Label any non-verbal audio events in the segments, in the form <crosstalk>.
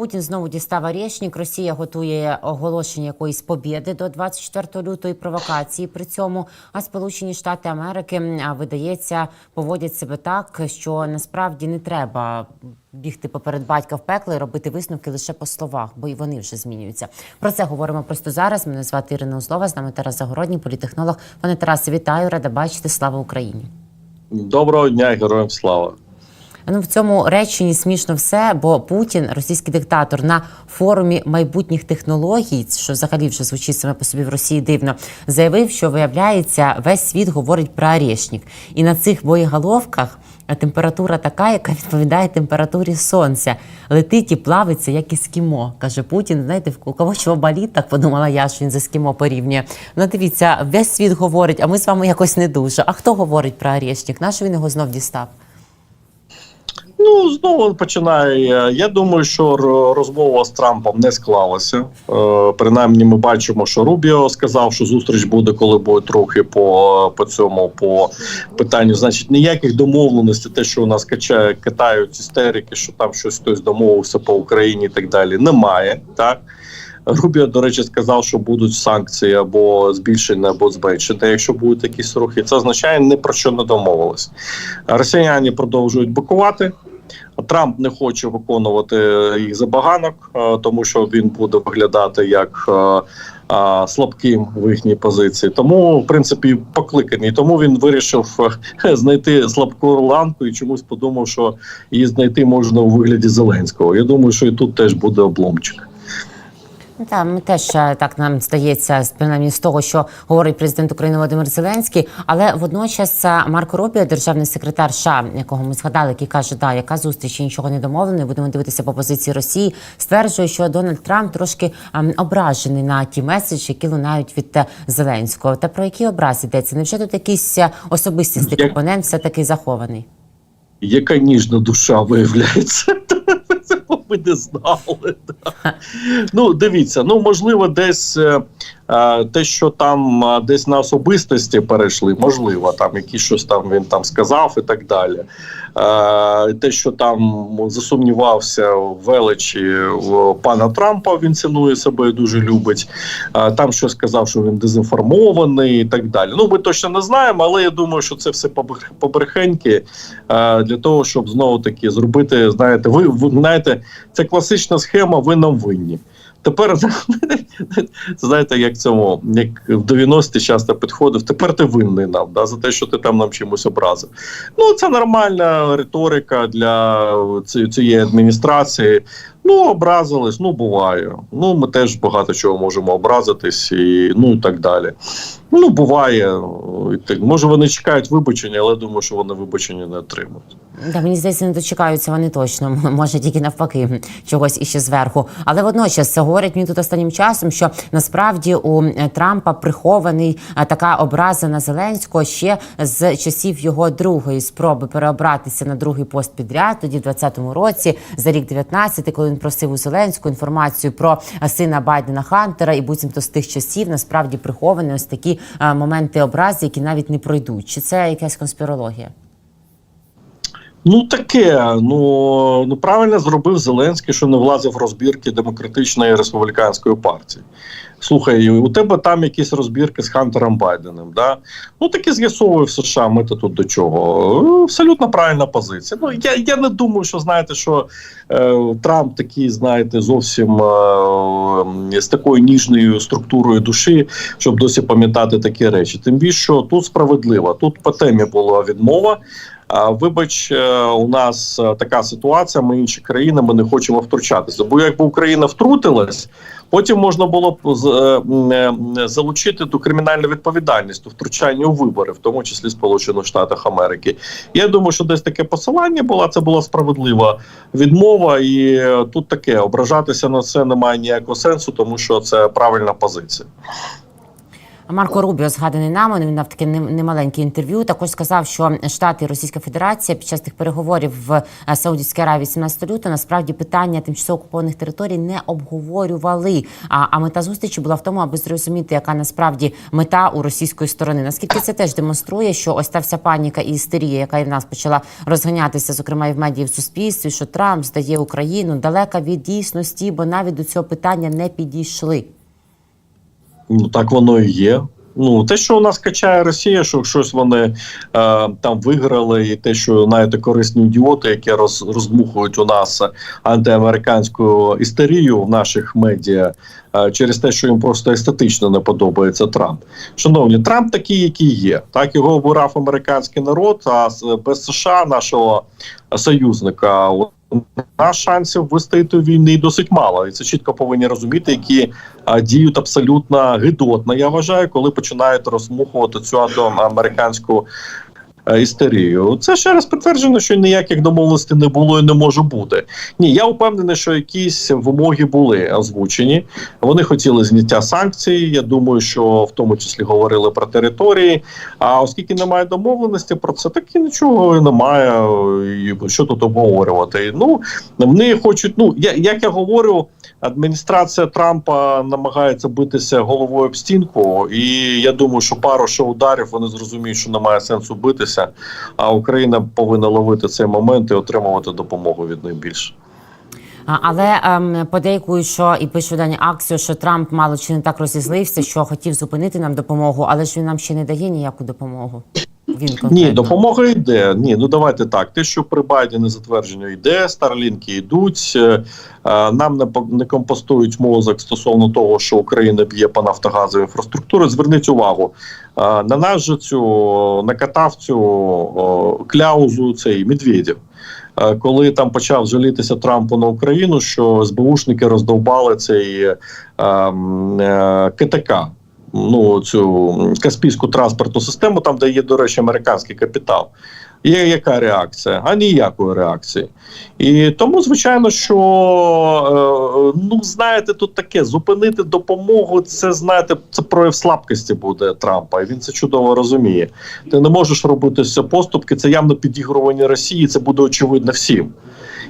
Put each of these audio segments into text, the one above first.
Путін знову дістав Арєшнік. Росія готує оголошення якоїсь побєди до 24 лютого і провокації при цьому. А Сполучені Штати Америки видається поводять себе так, що насправді не треба бігти поперед батька в пекло і робити висновки лише по словах, бо і вони вже змінюються. Про це говоримо просто зараз. Мене звати Ірина Узлова. З нами Тарас Загородній, політехнолог. Пане Тарасе, вітаю, рада бачити. Слава Україні. Доброго дня, героям слава. Ну в цьому реченні смішно все, бо Путін, російський диктатор, на форумі майбутніх технологій, що взагалі вже звучить саме по собі в Росії дивно, заявив, що виявляється, весь світ говорить про Орешник. І на цих боєголовках температура така, яка відповідає температурі сонця. Летить і плавиться, як ескімо, каже Путін. Знаєте, у кого чого болить, так подумала я, що він з ескімо порівнює. Ну дивіться, весь світ говорить, а ми з вами якось не дуже. А хто говорить про Орешник? Нащо він його знов дістав? Ну знову починає. Я думаю, що розмова з Трампом не склалася. Е, принаймні, ми бачимо, що Рубіо сказав, що зустріч буде, коли будуть рухи по, по цьому по питанню. Значить, ніяких домовленостей, те, що у нас качає, катають істерики, що там щось хтось домовився по Україні і так далі. Немає так. Рубіо, до речі, сказав, що будуть санкції або збільшені, або зменшені. Якщо будуть якісь рухи, це означає ні про що не домовились. Росіяни продовжують бокувати. Трамп не хоче виконувати їх забаганок, е, тому що він буде виглядати як е, е, слабким в їхній позиції. Тому, в принципі, покликаний. Тому він вирішив е, <laughs> знайти слабку ланку і чомусь подумав, що її знайти можна у вигляді Зеленського. Я думаю, що і тут теж буде обломчик. Ну, Та ми теж е, так нам здається, принаймні з того, що говорить президент України Володимир Зеленський. Але водночас е, Марко Рубіо, державний секретар США, якого ми згадали, який каже, да, яка зустріч нічого не домовлено. Будемо дивитися по позиції Росії. Стверджує, що Дональд Трамп трошки ем, ображений на ті меседжі, які лунають від е, Зеленського. Та про які образи йдеться? Невже тут якийсь особистісний компонент все таки захований? Яка ніжна душа виявляється. <laughs> Ви не знали. да. Ну, дивіться, ну можливо, десь е, те, що там е, десь на особистості перейшли, можливо, там якісь щось там він там сказав і так далі. Е, те, що там засумнівався в величі пана Трампа, він цінує себе і дуже любить. Е, там щось сказав, що він дезінформований і так далі. Ну, ми точно не знаємо, але я думаю, що це все побрех- побрехеньки е, для того, щоб знову таки зробити. Знаєте, ви знаєте, це класична схема. Ви нам винні. Тепер <laughs> знаєте, як цьому, як в 90-ті часто підходив. Тепер ти винний нам да, за те, що ти там нам чимось образив. Ну це нормальна риторика для цієї адміністрації. Ну, образились, ну буває. Ну, ми теж багато чого можемо образитись, і ну і так далі. Ну, буває. Так. Може, вони чекають вибачення, але думаю, що вони вибачення не отримають. Да, мені здається, не дочекаються вони точно. Може тільки навпаки чогось іще зверху. Але водночас говорять мені тут останнім часом, що насправді у е, Трампа прихований е, така образа на Зеленського ще з часів його другої спроби переобратися на другий пост підряд, тоді в 20-му році, за рік 19, коли він просив у Зеленського інформацію про е, сина Байдена Хантера, і буцімто з тих часів насправді приховані ось такі моменти образи, які навіть не пройдуть. Чи це якась конспірологія? Ну таке. Ну, ну правильно зробив Зеленський, що не влазив в розбірки демократичної республіканської партії. Слухай, у тебе там якісь розбірки з Хантером Байденом. Да? Ну таки з'ясовує в США. Ми то тут до чого. Абсолютно правильна позиція. Ну я, я не думаю, що знаєте, що е, Трамп такий, знаєте, зовсім е, з такою ніжною структурою душі, щоб досі пам'ятати такі речі. Тим більше, тут справедливо. Тут по темі була відмова. Вибач, е, у нас е, така ситуація. Ми інші країни, ми не хочемо втручатися. Бо якби Україна втрутилась, потім можна було б е, залучити до кримінальної відповідальності у втручанні у вибори, в тому числі Сполучених Штатах Америки. Я думаю, що десь таке посилання було. Це була справедлива відмова, і тут таке ображатися на це немає ніякого сенсу, тому що це правильна позиція. Марко Рубіо, згаданий нами, він дав таке нем- немаленьке інтерв'ю. Також сказав, що Штати і Російська Федерація під час тих переговорів в е, Саудівській Аравії 17 лютого насправді питання тимчасово окупованих територій не обговорювали. А, а мета зустрічі була в тому, аби зрозуміти, яка насправді мета у російської сторони. Наскільки це теж демонструє, що ось та вся паніка і істерія, яка і в нас почала розганятися, зокрема і в медіа і в суспільстві, що Трамп здає Україну далека від дійсності, бо навіть до цього питання не підійшли. Ну так воно і є. Ну, те, що у нас качає Росія, що щось вони е, там виграли, і те, що знаєте, корисні ідіоти, які роз, роздмухують у нас антиамериканську істерію в наших медіа е, через те, що їм просто естетично не подобається Трамп. Шановні, Трамп такий, який є. Так його обирав американський народ. А без США, нашого союзника, нас шансів вистояти війни досить мало, і це чітко повинні розуміти, які а, діють абсолютно гидотно. Я вважаю, коли починають розмухувати цю американську істерію. Це ще раз підтверджено, що ніяких домовленостей не було і не може бути. Ні, я впевнений, що якісь вимоги були озвучені. Вони хотіли зняття санкцій. Я думаю, що в тому числі говорили про території. А оскільки немає домовленості про це, так і нічого немає. Що тут обговорювати? Ну вони хочуть. Ну я як я говорю. Адміністрація Трампа намагається битися головою об стінку, і я думаю, що пару ще ударів вони зрозуміють, що немає сенсу битися. А Україна повинна ловити цей момент і отримувати допомогу від них більше. Але ем, подейкують, що і пише дані акцію, що Трамп мало чи не так розізлився, що хотів зупинити нам допомогу, але ж він нам ще не дає ніяку допомогу. Він Ні, допомога йде. Ні, ну давайте так. Те, що при Байдені затвердження йде, старлінки йдуть. е, е, Нам не не компостують мозок стосовно того, що Україна б'є по нафтогазовій інфраструктурі. Зверніть увагу е, на нас же цю накатав цю кляузу цей Медведєв. Е, Коли там почав жалітися Трампу на Україну, що СБУшники роздовбали цей е, е, КТК, ну цю каспійську транспортну систему, там де є, до речі, американський капітал. Є яка реакція? А ніякої реакції. І тому, звичайно, що е, ну знаєте, тут таке зупинити допомогу. Це знаєте, це прояв слабкості буде Трампа, і він це чудово розуміє. Ти не можеш робити все поступки. Це явно підігрування Росії. Це буде очевидно всім.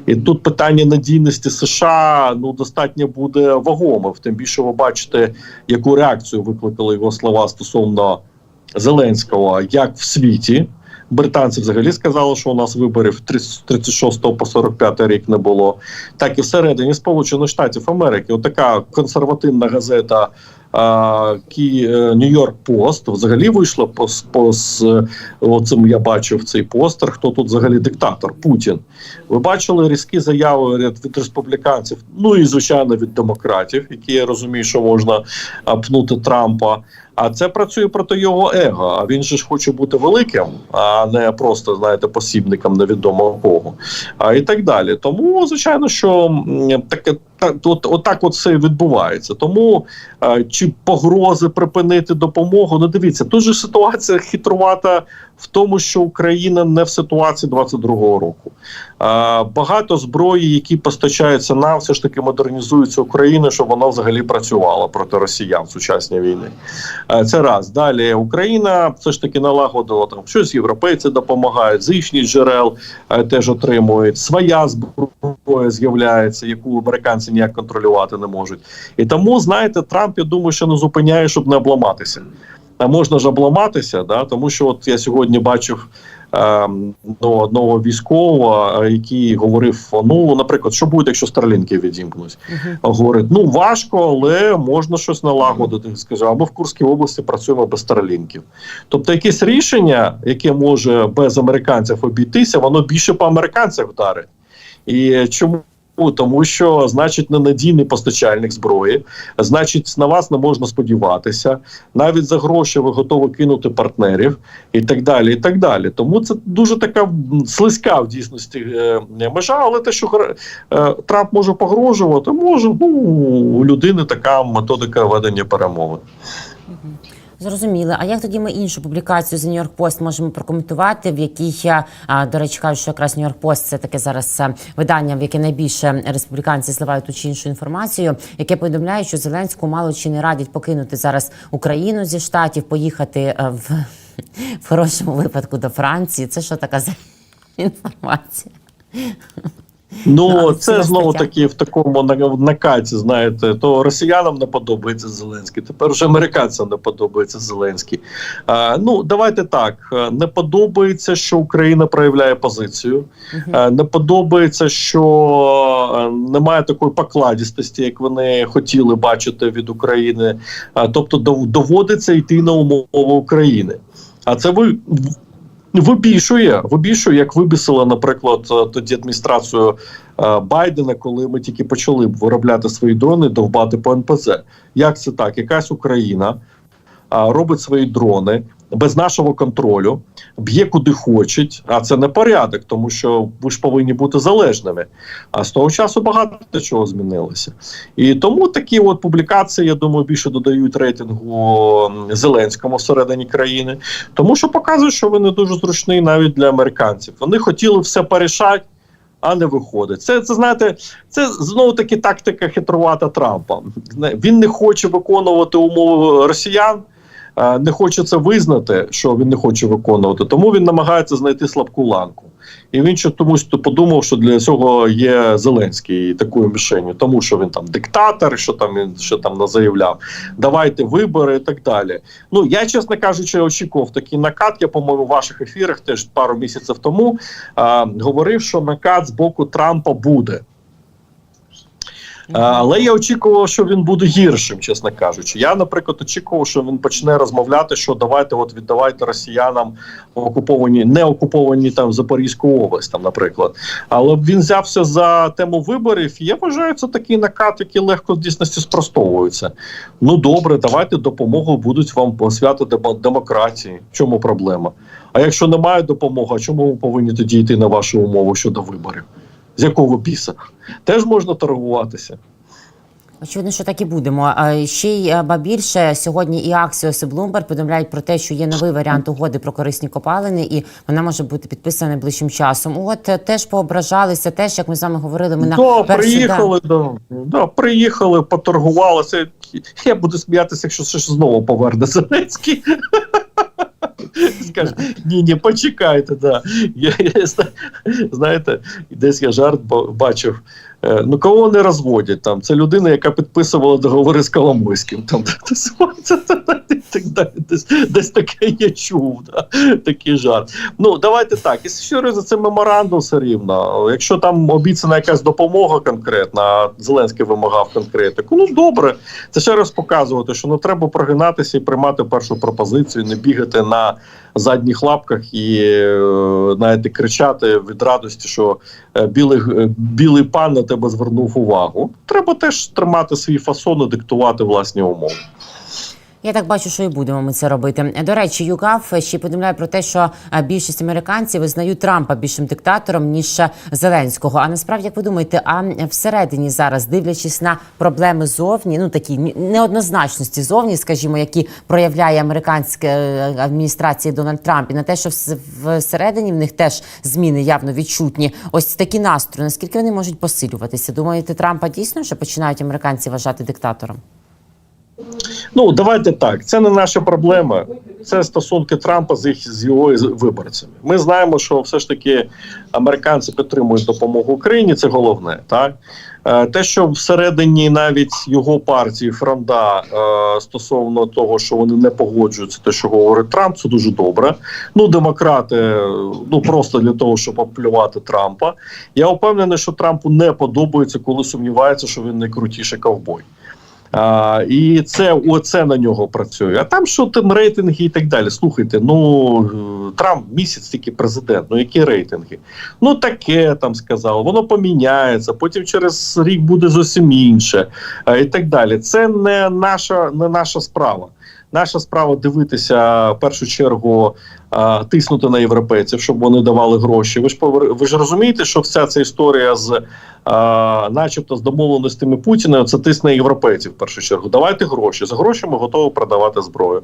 І тут питання надійності США ну достатньо буде вагомим. Тим більше ви бачите, яку реакцію викликали його слова стосовно Зеленського, як в світі. Британці взагалі сказали, що у нас виборів 30 36 по 45 рік не було. Так і всередині Сполучених Штатів Америки. Отака консервативна газета Нью-Йорк Пост взагалі вийшла по, по е, оцим я бачив цей постер. Хто тут взагалі диктатор? Путін. Ви бачили різкі заяви від республіканців, ну і звичайно від демократів, які я розумію, що можна пнути Трампа. А це працює проти його его. А він же ж хоче бути великим, а не просто знаєте посібником невідомо кого. А і так далі. Тому звичайно, що таке та от, отак от все відбувається. Тому чи погрози припинити допомогу? Ну дивіться, тут же ситуація хитрувата в тому, що Україна не в ситуації 22-го року. Багато зброї, які постачаються нам, все ж таки модернізується Україна, щоб вона взагалі працювала проти росіян в сучасній війни. Е, Це раз. Далі Україна все ж таки налагодила там щось європейці допомагають, з їхніх джерел е, теж отримують. Своя зброя з'являється, яку американці ніяк контролювати не можуть. І тому, знаєте, Трамп, я думаю, що не зупиняє, щоб не обламатися. А можна ж обламатися, да? тому що от я сьогодні бачив ем, ну, одного військового, е, який говорив: ну, наприклад, що буде, якщо старлінки відімкнуть? Мгм. Говорить, ну важко, але можна щось налагодити. Скаже, а ми в Курській області працюємо без старлінків. Тобто, якесь рішення, яке може без американців обійтися, воно більше по американцях вдарить. І чому? Тому що, значить, ненадійний постачальник зброї, значить, на вас не можна сподіватися. Навіть за гроші ви готові кинути партнерів і так далі. і так далі. Тому це дуже така слизька в дійсності е, межа, але те, що е, Трамп може погрожувати, може. Ну у людини така методика ведення перемовин. Зрозуміли. А як тоді ми іншу публікацію з Нью-Йорк Пост можемо прокоментувати, в якій а, до речі кажуть, що якраз Нью-Йорк Пост це таке зараз видання, в яке найбільше республіканці зливають ту чи іншу інформацію, яке повідомляє, що Зеленську мало чи не радять покинути зараз Україну зі штатів, поїхати в, в хорошому випадку до Франції. Це що така за інформація? Ну, це знову таки в такому на- накаті, знаєте, то росіянам не подобається Зеленський, тепер вже американцям не подобається Зеленський. А, ну, давайте так. е, Не подобається, що Україна проявляє позицію. Е, Не подобається, що е, немає такої покладістості, як вони хотіли бачити від України. А, Тобто доводиться йти на умови України. А це ви. Вибільшує, вибільшує, як вибісила, наприклад, е, тоді адміністрацію е, Байдена, коли ми тільки почали виробляти свої дрони, довбати по НПЗ. Як це так? Якась Україна робить свої дрони без нашого контролю, б'є куди хочуть, а це не порядок, тому що ви ж повинні бути залежними. А з того часу багато чого змінилося. І тому такі от публікації, я думаю, більше додають рейтингу Зеленському всередині країни, тому що показують, що не дуже зручний навіть для американців. Вони хотіли все порішати. А не виходить. Це, це знаєте, це знову таки тактика хитрувата Трампа. Він не хоче виконувати умови росіян, не хоче це визнати, що він не хоче виконувати. Тому він намагається знайти слабку ланку. І він ще тому що подумав, що для цього є Зеленський такою мішенью, тому що він там диктатор, що там він що там не заявляв. Давайте вибори і так далі. Ну я чесно кажучи, очікував такий накат. Я по-моєму в ваших ефірах теж пару місяців тому а, говорив, що накат з боку Трампа буде. А, Але я очікував, що він буде гіршим, чесно кажучи. Я, наприклад, очікував, що він почне розмовляти, що давайте, от віддавайте росіянам окуповані, не окуповані там Запорізьку область, там, наприклад. Але він взявся за тему виборів. Я вважаю, це такий накат, який легко в дійсності спростовується. Ну добре, давайте допомогу будуть вам свято демо- демократії. В чому проблема? А якщо немає допомоги, чому ви повинні тоді йти на вашу умову щодо виборів? З якого біса? Теж можна торгуватися. Очевидно, що так і будемо. Ще й ба більше сьогодні і Axios, і Bloomberg повідомляють про те, що є новий варіант угоди про корисні копалини, і вона може бути підписана найближчим часом. От е, теж поображалися, теж як ми з вами говорили. Ми на Да, перший приїхали, да, да, приїхали, поторгувалися. Я буду сміятися, якщо ще ж знову поверне Зеленський. Скаже, ні, ні, почекайте, да. Я, я, знаєте, десь я жарт ба- бачив. Е, Ну, кого вони розводять там? Це людина, яка підписувала договори з Коломойським. Там <laughs> так далі. Десь, десь таке я чув. Да? Такий жарт. Ну, давайте так. Якщо що за це меморандум все рівно. Якщо там обіцяна якась допомога конкретна, а Зеленський вимагав конкретику, ну добре. Це ще раз показувати, що не треба прогинатися і приймати першу пропозицію, не бігати на задніх лапках і е, знаєте, кричати від радості, що е, білий, е, білий пан на тебе звернув увагу. Треба теж тримати свій фасон і диктувати власні умови. Я так бачу, що і будемо ми це робити. До речі, ЮГАФ ще повідомляє про те, що е, більшість американців визнають Трампа більшим диктатором ніж е, Зеленського. А насправді, як ви думаєте, а всередині зараз, дивлячись на проблеми зовні, ну такі неоднозначності зовні, скажімо, які проявляє американська е, адміністрація Дональд Трамп, і на те, що вс- всередині в них теж зміни явно відчутні. Ось такі настрої. Наскільки вони можуть посилюватися? Думаєте, Трампа дійсно вже починають американці вважати диктатором? Ну давайте так. Це не наша проблема. Це стосунки Трампа з їх з його виборцями. Ми знаємо, що все ж таки американці підтримують допомогу Україні. Це головне, так Е, те, що всередині навіть його партії Фронда е, стосовно того, що вони не погоджуються, те, що говорить Трамп, це дуже добре. Ну, демократи, е, ну просто для того, щоб оплювати Трампа. Я впевнений, що Трампу не подобається, коли сумнівається, що він найкрутіший ковбой. А, і це оце на нього працює. А там що там рейтинги і так далі. Слухайте, ну Трамп місяць тільки президент. Ну які рейтинги? Ну таке там сказав, воно поміняється. Потім через рік буде зовсім інше, а, і так далі. Це не наша, не наша справа. Наша справа дивитися в першу чергу, тиснути на європейців, щоб вони давали гроші. Ви ж повер- ви ж розумієте, що вся ця історія з, начебто, з домовленостями Путіна, це тисне європейців в першу чергу. Давайте гроші. За гроші ми готові продавати зброю.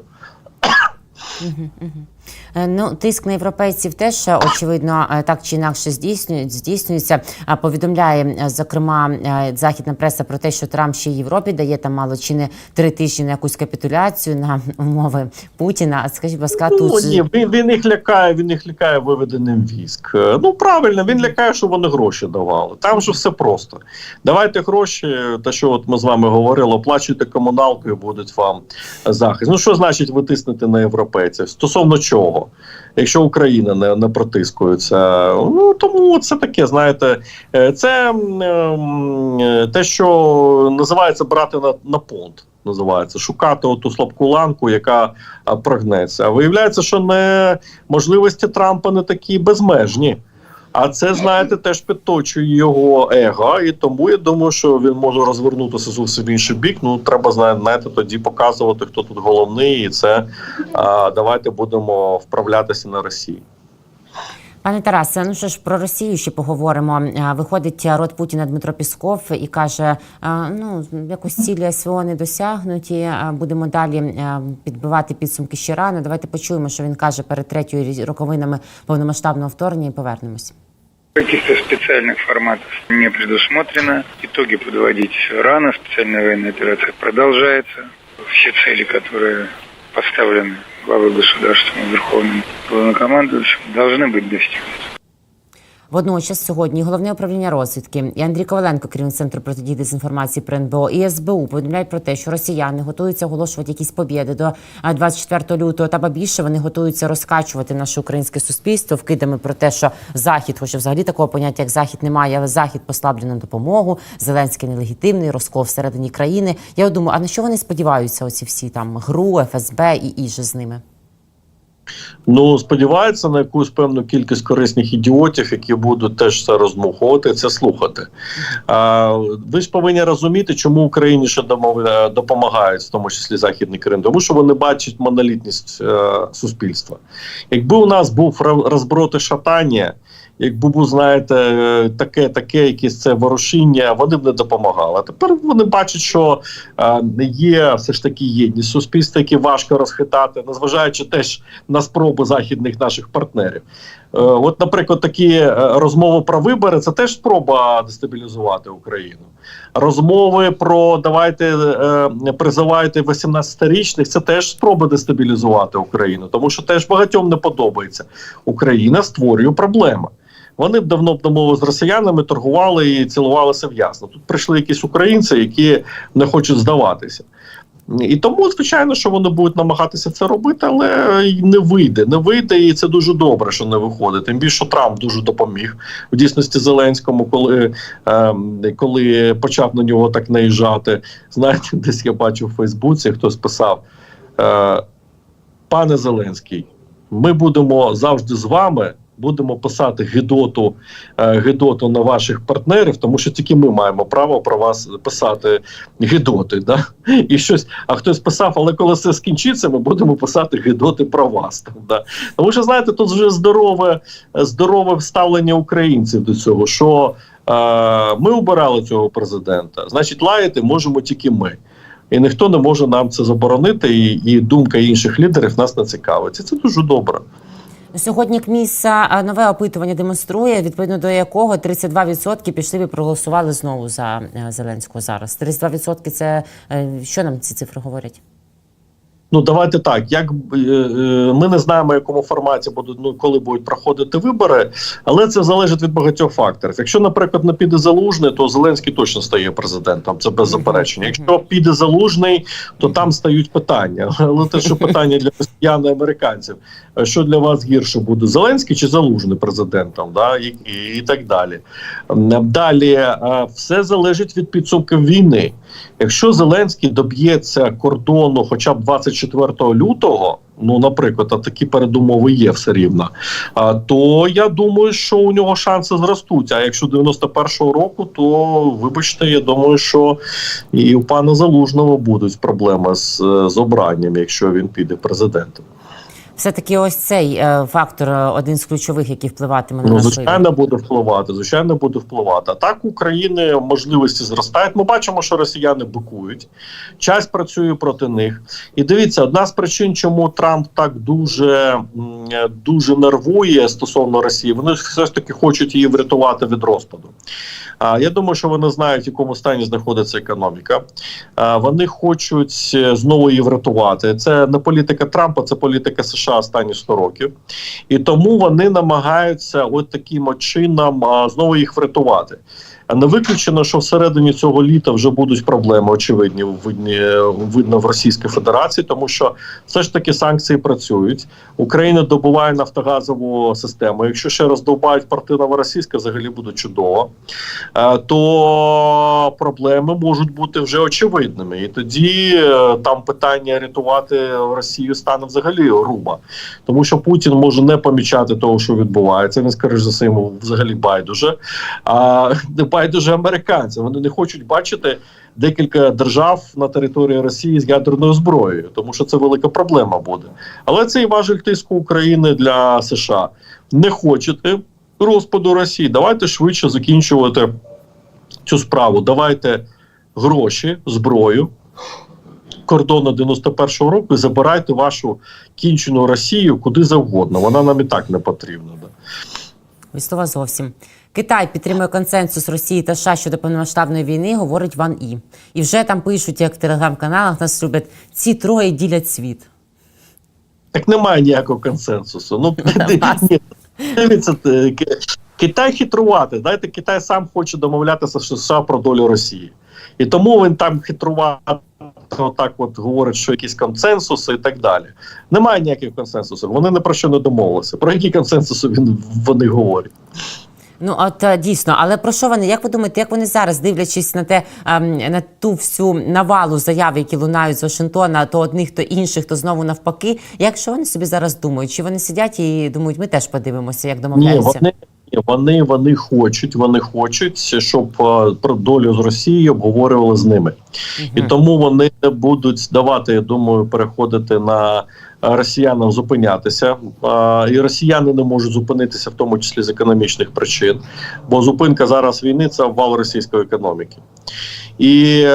Е, Ну, тиск на європейців теж е, очевидно е, так чи інакше здійснює- здійснюється. Повідомляє зокрема західна преса про те, що Трамп ще Європі дає там мало чи не три тижні на якусь капітуляцію на <laughs> умови Путіна. А скажіть, ласка, Ну, тут ні, він, він їх лякає, він їх лякає виведеним військ. Ну правильно, він лякає, що вони гроші давали. Там же все просто. Давайте гроші, те, що от ми з вами говорили, оплачуйте комуналку і будуть вам захист. Ну що значить витиснути на європейців? Стосовно чого? Якщо Україна не, не протискується, ну тому це таке, знаєте, е, це ем, те, що називається брати на, на понт. Називається шукати оту слабку ланку, яка прогнеться. А виявляється, що не можливості Трампа не такі безмежні. А це, знаєте, теж підточує його его, і тому я думаю, що він може розвернутися зовсім в інший бік. Ну треба зна- знаєте, тоді показувати, хто тут головний, і це а, давайте будемо вправлятися на Росії. Пане Тарасе, ну що ж про Росію ще поговоримо. Виходить рот Путіна Дмитро Пісков і каже: ну якось цілі СВО не досягнуті. Будемо далі підбивати підсумки ще рано. Давайте почуємо, що він каже перед третьою роковинами повномасштабного вторгнення і повернемось. Каких-то специальных форматов не предусмотрено. Итоги подводить рано. Специальная военная операция продолжается. Все цели, которые поставлены главой государства верховным главнокомандующим, должны быть достигнуты. Водночас сьогодні головне управління розвідки і Андрій Коваленко, керівник центру протидії дезінформації про НБО і СБУ повідомляють про те, що росіяни готуються оголошувати якісь побєди до а, 24 лютого. Та ба більше вони готуються розкачувати наше українське суспільство вкидами про те, що захід, хоча взагалі такого поняття як захід немає, але захід послаблює на допомогу. Зеленський нелегітимний, розкол всередині країни. Я думаю, а на що вони сподіваються? Оці всі там ГРУ, ФСБ і іже з ними. Ну сподіваються на якусь певну кількість корисних ідіотів, які будуть теж це розмухувати, це слухати. А, ви ж повинні розуміти, чому Україні ще домов- допомагають, в тому числі Західний Крим, тому що вони бачать монолітність е, суспільства. Якби у нас був розброти шатання, якби був, знаєте, таке, таке, якесь це ворушіння, вони б не допомагали. Тепер вони бачать, що е, є все ж таки єдність суспільства, яке важко розхитати, незважаючи теж на спроби західних наших партнерів. Е, От, наприклад, такі е, розмови про вибори це теж спроба дестабілізувати Україну. Розмови про давайте призивайте 18-річних, це теж спроба дестабілізувати Україну, тому що теж багатьом не подобається. Україна створює проблеми. Вони б давно б домовилися з росіянами, торгували і цілувалися в ясно. Тут прийшли якісь українці, які не хочуть здаватися. І тому, звичайно, що вони будуть намагатися це робити, але не вийде. Не вийде, і це дуже добре, що не виходить. Тим більше Трамп дуже допоміг в дійсності Зеленському, коли, ем, коли почав на нього так наїжджати. Знаєте, <laughs> десь я бачив у Фейсбуці, хтось писав: е, пане Зеленський, ми будемо завжди з вами. Будемо писати гидоту, е, гидоту на ваших партнерів, тому що тільки ми маємо право про вас писати гидоти. Да? І щось, а хтось писав, але коли все скінчиться, ми будемо писати гидоти про вас. Там, да? Тому що знаєте, тут вже здорове, здорове ставлення українців до цього, що е, ми обирали цього президента, значить, лаяти можемо тільки ми. І ніхто не може нам це заборонити, і, і думка інших лідерів нас не цікавить. І це дуже добре. Сьогодні КМІСа нове опитування демонструє, відповідно до якого 32% пішли і проголосували знову за е, Зеленського зараз. 32% – це е, що нам ці цифри говорять? Ну давайте так. Як е, е, ми не знаємо, в якому форматі будуть ну коли будуть проходити вибори, але це залежить від багатьох факторів. Якщо, наприклад, не піде залужний, то Зеленський точно стає президентом. Це без заперечення. Якщо піде залужний, то там стають питання. <laughs> Але те, що питання для росіян і американців, е, що для вас гірше буде Зеленський чи залужний президентом, да і, і, і так далі. Далі все залежить від підсумків війни. Якщо Зеленський доб'ється кордону, хоча б 24 лютого, ну наприклад, а такі передумови є все рівно. А то я думаю, що у нього шанси зростуть. А якщо 91-го року, то вибачте, я думаю, що і у пана Залужного будуть проблеми з, з обранням, якщо він піде президентом. Все таки, ось цей е, фактор е, один з ключових, який впливатиме на Ну, звичайно, буде впливати. Звичайно, буде впливати. А так України можливості зростають. Ми бачимо, що росіяни бикують. Часть працює проти них. І дивіться, одна з причин, чому Трамп так дуже, е, дуже нервує стосовно Росії, вони все ж таки хочуть її врятувати від розпаду. А я думаю, що вони знають, в якому стані знаходиться економіка. А, вони хочуть знову її врятувати. Це не політика Трампа, це політика США останні 100 років. І тому вони намагаються от таким чином знову їх врятувати. Не виключено, що всередині цього літа вже будуть проблеми, очевидні, видні, видно в Російській Федерації, тому що все ж таки санкції працюють. Україна добуває нафтогазову систему. Якщо ще раз довбають порти новоросійська, взагалі буде чудово. Е, то проблеми можуть бути вже очевидними. І тоді е, там питання рятувати Росію стане взагалі руба. Тому що Путін може не помічати того, що відбувається. Він скоріш за все йому взагалі байдуже. А байдуже американцям. Вони не хочуть бачити декілька держав на території Росії з ядерною зброєю, тому що це велика проблема буде. Але це і важель тиску України для США. Не хочете розпаду Росії. Давайте швидше закінчувати цю справу. Давайте гроші, зброю. Кордону 91-го року і забирайте вашу кінчену Росію куди завгодно. Вона нам і так не потрібна. Да. Від зовсім. Китай підтримує консенсус Росії та США щодо повномасштабної війни, говорить Ван І. І вже там пишуть, як в телеграм-каналах нас люблять, ці троє ділять світ. Так немає ніякого консенсусу. Ну <laughs> дивіться, е, Китай хитрувати. Знаєте, Китай сам хоче домовлятися з США про долю Росії. І тому він там хитрувати, отак от говорить, що якісь консенсуси і так далі. Немає ніяких консенсусів. Вони ні про що не домовилися. Про які консенсуси він вони говорять? Ну от дійсно, але про що вони? Як ви думаєте, як вони зараз, дивлячись на те ем, на ту всю навалу заяв, які лунають з Вашингтона, то одних, то інших, то знову навпаки. Як що вони собі зараз думають? Чи вони сидять і думають, ми теж подивимося, як домовляються? ні, вони, вони хочуть, вони хочуть, щоб е, про долю з Росією обговорювали з ними. І тому вони не будуть давати, я думаю, переходити на е, росіянам зупинятися. Е, І росіяни не можуть зупинитися, в тому числі з економічних причин. Бо зупинка зараз війни це обвал російської економіки. І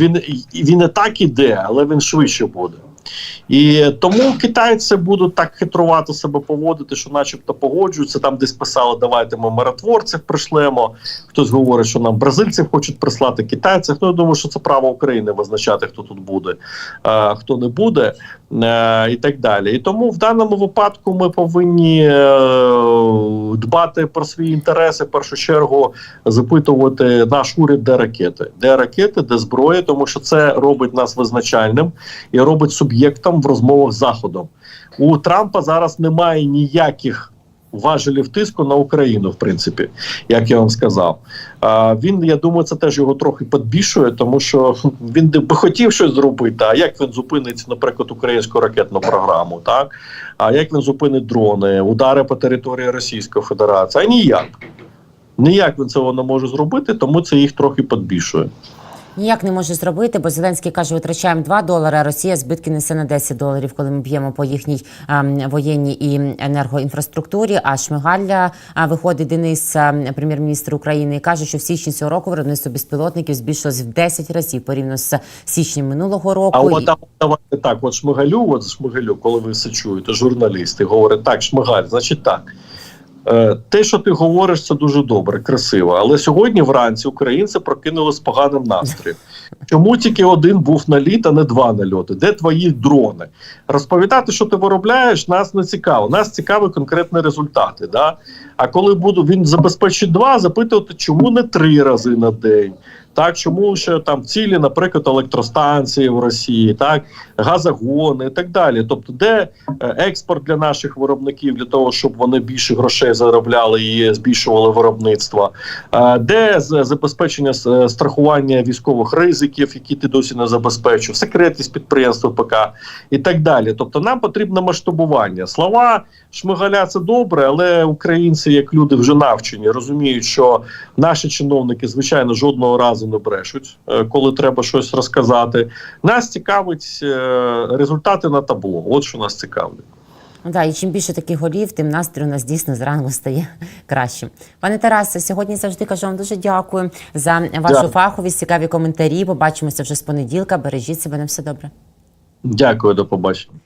він, він і так іде, але він швидше буде. І тому китайці будуть так хитрувати себе поводити, що, начебто, погоджуються. Там десь писали, давайте ми миротворців пришлемо. Хтось говорить, що нам бразильців хочуть прислати китайців. Ну я думаю, що це право України визначати, хто тут буде, а хто не буде, е, і так далі. І тому в даному випадку ми повинні е, дбати про свої інтереси. В першу чергу запитувати наш уряд, де ракети, де ракети, де зброя, тому що це робить нас визначальним і робить суб'єктом в розмовах з заходом. У Трампа зараз немає ніяких. Важелів тиску на Україну, в принципі, як я вам сказав. А він, я думаю, це теж його трохи підбільшує, тому що він би хотів щось зробити. А як він зупинить, наприклад, українську ракетну програму, так? А як він зупинить дрони, удари по території Російської Федерації? А ніяк. Ніяк він цього не може зробити, тому це їх трохи підбільшує. Ніяк не може зробити, бо Зеленський каже, витрачаємо 2 долари, а Росія збитки несе на 10 доларів, коли ми б'ємо по їхній ем, воєнній і енергоінфраструктурі. А Шмигалля а, виходить Денис, ем, прем'єр-міністр України, і каже, що в січні цього року виробництво безпілотників збільшилось в 10 разів порівняно з січнем минулого року. А І- от давайте так, от Шмигалю, от Шмигалю, коли ви все чуєте, журналісти говорять, так, Шмигаль, значить так. Е, Те, що ти говориш, це дуже добре, красиво. Але сьогодні вранці українці прокинули з поганим настроєм. Чому тільки один був наліт, а не два нальоти? Де твої дрони? Розповідати, що ти виробляєш, нас не цікаво. Нас цікаві конкретні результати. Да? А коли буду він забезпечить два, запитувати, чому не три рази на день? Так, чому ще там цілі, наприклад, електростанції в Росії, так газогони і так далі. Тобто, де е, експорт для наших виробників для того, щоб вони більше грошей заробляли і збільшували виробництво, Е, де забезпечення страхування військових ризиків, які ти досі не забезпечив, секретність підприємства ПК і так далі. Тобто, нам потрібно масштабування. Слова Шмигаля це добре, але українці, як люди вже навчені, розуміють, що наші чиновники, звичайно, жодного разу разу брешуть, е, коли треба щось розказати. Нас цікавить е, результати на табло. От що нас цікавить. Ну да, і чим більше таких голів, тим настрій у нас дійсно зранку стає <laughs> кращим. Пане Тарасе, сьогодні завжди кажу вам дуже дякую за вашу Дякую. фаховість, цікаві коментарі. Побачимося вже з понеділка. Бережіть себе на все добре. Дякую, до побачення.